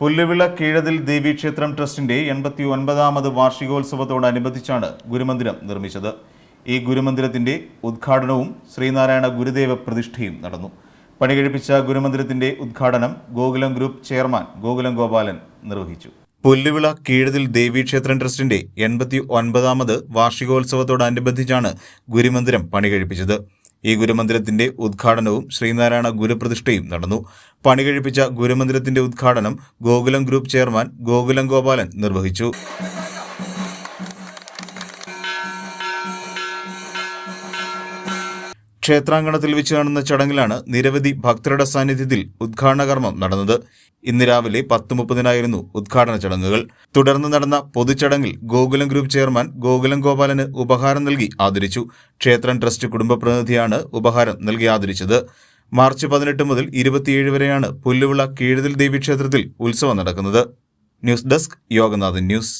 പുല്ലുവിള കീഴതിൽ ദേവീക്ഷേത്രം ട്രസ്റ്റിന്റെ എൺപത്തി ഒൻപതാമത് വാർഷികോത്സവത്തോടനുബന്ധിച്ചാണ് ഗുരുമന്ദിരം നിർമ്മിച്ചത്. ഈ ഗുരുമന്ദിരത്തിന്റെ ഉദ്ഘാടനവും ശ്രീനാരായണ ഗുരുദേവ പ്രതിഷ്ഠയും നടന്നു. പണികഴിപ്പിച്ച ഗുരുമന്ദിരത്തിന്റെ ഉദ്ഘാടനം ഗോകുലം ഗ്രൂപ്പ് ചെയർമാൻ ഗോകുലം ഗോപാലൻ നിർവഹിച്ചു. പുല്ലുവിള കീഴതിൽ ദേവീക്ഷേത്രം ട്രസ്റ്റിന്റെ എൺപത്തി ഒൻപതാമത് വാർഷികോത്സവത്തോടനുബന്ധിച്ചാണ് ഗുരുമന്ദിരം പണികഴിപ്പിച്ചത്. ഈ ഗുരുമന്ദിരത്തിന്റെ ഉദ്ഘാടനവും ശ്രീനാരായണ ഗുരുപ്രതിഷ്ഠയും നടന്നു. പണികഴിപ്പിച്ച ഗുരുമന്ദിരത്തിന്റെ ഉദ്ഘാടനം ഗോകുലം ഗ്രൂപ്പ് ചെയർമാൻ ഗോകുലം ഗോപാലൻ നിർവഹിച്ചു. ക്ഷേത്രാങ്കണത്തിൽ വെച്ച് നടന്ന ചടങ്ങിലാണ് നിരവധി ഭക്തരുടെ സാന്നിധ്യത്തിൽ ഉദ്ഘാടന കർമ്മം നടന്നത്. ഇന്ന് രാവിലെ പത്ത് മുപ്പതിനായിരുന്നു ഉദ്ഘാടന ചടങ്ങുകൾ. തുടർന്ന് നടന്ന പൊതുചടങ്ങിൽ ഗോകുലം ഗ്രൂപ്പ് ചെയർമാൻ ഗോകുലം ഗോപാലന് ഉപഹാരം നൽകി ആദരിച്ചു. ക്ഷേത്രം ട്രസ്റ്റ് കുടുംബ പ്രതിനിധിയാണ് ഉപഹാരം നൽകി ആദരിച്ചത്. മാർച്ച് പതിനെട്ട് മുതൽ ഇരുപത്തിയേഴ് വരെയാണ് പുല്ലുവിള കീഴുതിൽ ദേവീക്ഷേത്രത്തിൽ ഉത്സവം നടക്കുന്നത്. News desk Yoganathan news.